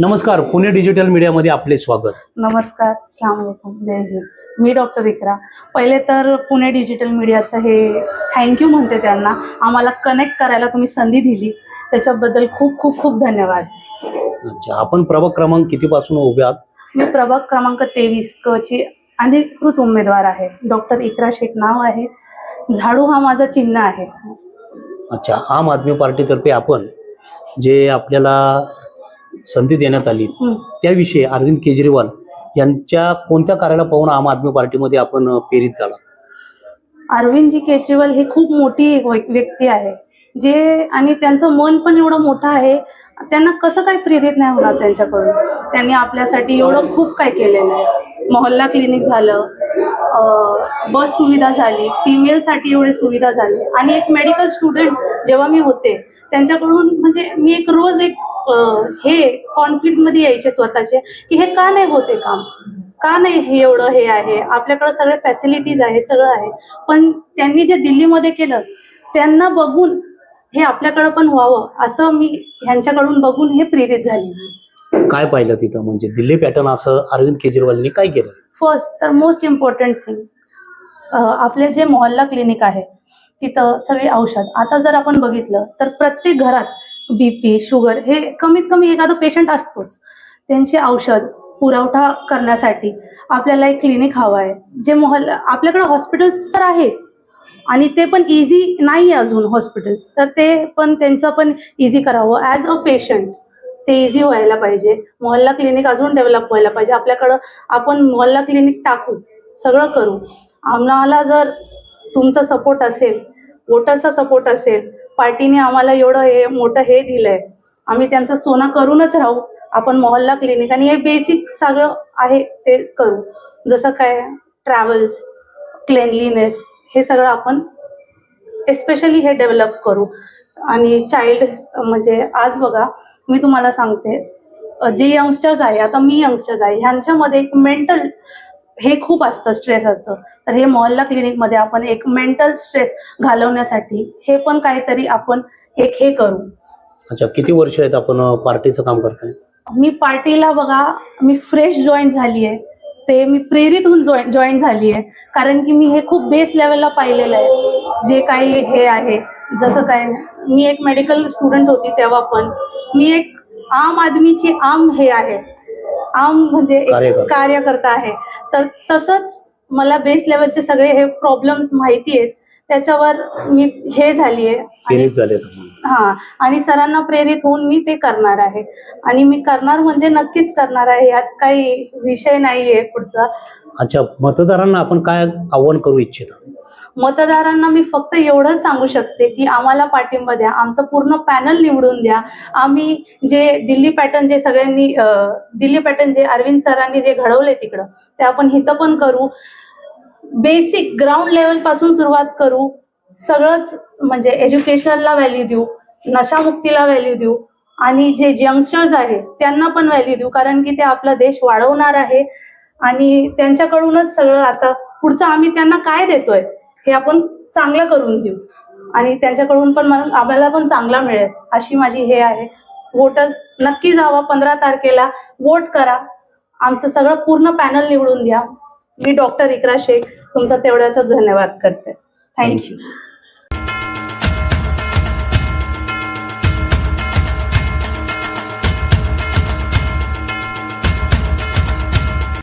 नमस्कार पुणे डिजिटल मीडियामध्ये आपले स्वागत. नमस्कार वालेकुम जय हिंद. मी डॉक्टर इकरा. पहिले तर पुणे डिजिटल मीडियाचं हे थँक्यू म्हणते त्यांना. आम्हाला कनेक्ट करायला तुम्ही संधी दिली. त्याच्याबद्दल खूप खूप खूप धन्यवाद. अच्छा आपण प्रभाग क्रमांक किती पासून उभे आहात मी प्रभाग क्रमांक तेवीस क ची अधिकृत उमेदवार आहे. डॉक्टर इकरा शेख नाव आहे. झाडू हा माझा चिन्ह आहे. अच्छा आम आदमी पार्टीतर्फे आपण जे आपल्याला संधी देण्यात आली. त्याविषयी अरविंद केजरीवाल यांच्या कोणत्या कार्याला पाहून आम आदमी पार्टीमध्ये आपण प्रेरित झाला? अरविंदजी केजरीवाल हे खूप मोठी एक व्यक्ती आहे. जे आणि त्यांचं मन पण एवढं मोठं आहे त्यांना कसं काय प्रेरित नाही होणार त्यांच्याकडून? त्यांनी आपल्यासाठी एवढं खूप काय केलेलं आहे. मोहल्ला क्लिनिक झालं बस सुविधा झाली फिमेलसाठी एवढे सुविधा झाली. आणि एक मेडिकल स्टुडंट जेव्हा मी होते त्यांच्याकडून म्हणजे मी एक रोज एक हे कॉन्फ्लिक्टमध्ये यायचे स्वतःचे की हे का नाही होते काम? का नाही हे एवढं हे आहे? आपल्याकडे सगळे फॅसिलिटीज आहे सगळं आहे. पण त्यांनी जे दिल्लीमध्ये केलं त्यांना बघून हे आपल्याकडं पण व्हावं असं मी ह्यांच्याकडून बघून हे प्रेरित झाली. काय पाहिलं तिथं? म्हणजे दिल्ली पॅटर्न असं अरविंद केजरीवालनी काय केलं? फर्स्ट तर मोस्ट इम्पॉर्टंट थिंग आपले जे मोहल्ला क्लिनिक आहे तिथं सगळी औषध. आता जर आपण बघितलं तर प्रत्येक घरात बीपी शुगर हे कमीत कमी एखादं पेशंट असतोच. त्यांचे औषध पुरवठा करण्यासाठी आपल्याला एक क्लिनिक हवं आहे. जे मोहल्ला आपल्याकडे हॉस्पिटल्स तर आहेच. आणि ते पण इझी नाही आहे अजून हॉस्पिटल्स तर ते पण त्यांचं पण इझी करावं. ॲज अ पेशंट ते इझी व्हायला पाहिजे. मोहल्ला क्लिनिक अजून डेव्हलप व्हायला पाहिजे. आपल्याकडं आपण मोहल्ला क्लिनिक टाकू सगळं करू. आम्हाला जर तुमचा सपोर्ट असेल वोटर्सचा सपोर्ट असेल. पार्टीने आम्हाला एवढं हे मोठं हे दिलंय. आम्ही त्यांचं सोनं करूनच राहू. आपण मोहल्ला क्लिनिक आणि हे बेसिक सगळं आहे ते करू. जसं काय ट्रॅव्हल्स क्लेनलीनेस हे सगळं आपण एस्पेशली हे डेव्हलप करू. आणि चाइल्ड म्हणजे आज बघा मी तुम्हाला सांगते जे यंगस्टर्स आहे आता मी यंगस्टर्स आहे ह्यांच्यामध्ये एक मेंटल हे खूप असतं स्ट्रेस असतं. तर हे मोहल्ला क्लिनिकमध्ये आपण एक मेंटल स्ट्रेस घालवण्यासाठी हे पण काहीतरी आपण एक हे करू. अच्छा किती वर्ष आहेत आपण पार्टीचं काम करताय? मी पार्टीला बघा मी फ्रेश जॉईन झाली आहे ते मी प्रेरित होऊन जॉईन जॉईन झाली आहे कारण की मी हे खूप बेस लेवलला पाहिलेलं आहे. जे काही हे आहे जसं काय मी एक मेडिकल स्टुडंट होती तेव्हा पण. मी एक आम आदमीची आम हे आहे. आम म्हणजे एक कार्यकर्ता. कार्यकर्ता आहे तर तसंच मला बेस लेवलचे सगळे हे प्रॉब्लेम्स माहिती आहेत त्याच्यावर मी हे झाली आहे आणि प्रेरित झाले आपण. हा आणि सरांना प्रेरित होऊन मी ते करणार आहे. आणि मी करणार म्हणजे नक्कीच करणार आहे यात काही विषय नाहीये पुढचा. अच्छा मतदारांना आपण काय आव्हान करू इच्छिता? मतदारांना मी फक्त एवढंच सांगू शकते की आम्हाला पाठिंबा द्या आमचं पूर्ण पॅनल निवडून द्या. आम्ही जे दिल्ली पॅटर्न जे सगळ्यांनी अं, दिल्ली पॅटर्न जे अरविंद सरांनी जे घडवले तिकडं ते आपण इथं पण करू. बेसिक ग्राउंड लेवलपासून सुरुवात करू सगळंच म्हणजे एज्युकेशनला व्हॅल्यू देऊ नशामुक्तीला व्हॅल्यू देऊ आणि जे यंगस्टर्स आहे त्यांना पण व्हॅल्यू देऊ कारण की ते आपला देश वाढवणार आहे आणि त्यांच्याकडूनच सगळं आता पुढचं आम्ही त्यांना काय देतोय हे आपण चांगलं करून देऊ आणि त्यांच्याकडून पण आम्हाला पण चांगला मिळेल अशी माझी हे आहे. वोटर्स नक्की जावा पंधरा तारखेला. वोट करा. आमचं सगळं पूर्ण पॅनल निवडून द्या. मी डॉक्टर इकरा शेख. तुमचा तेवढ्याचा धन्यवाद करते. थँक्यू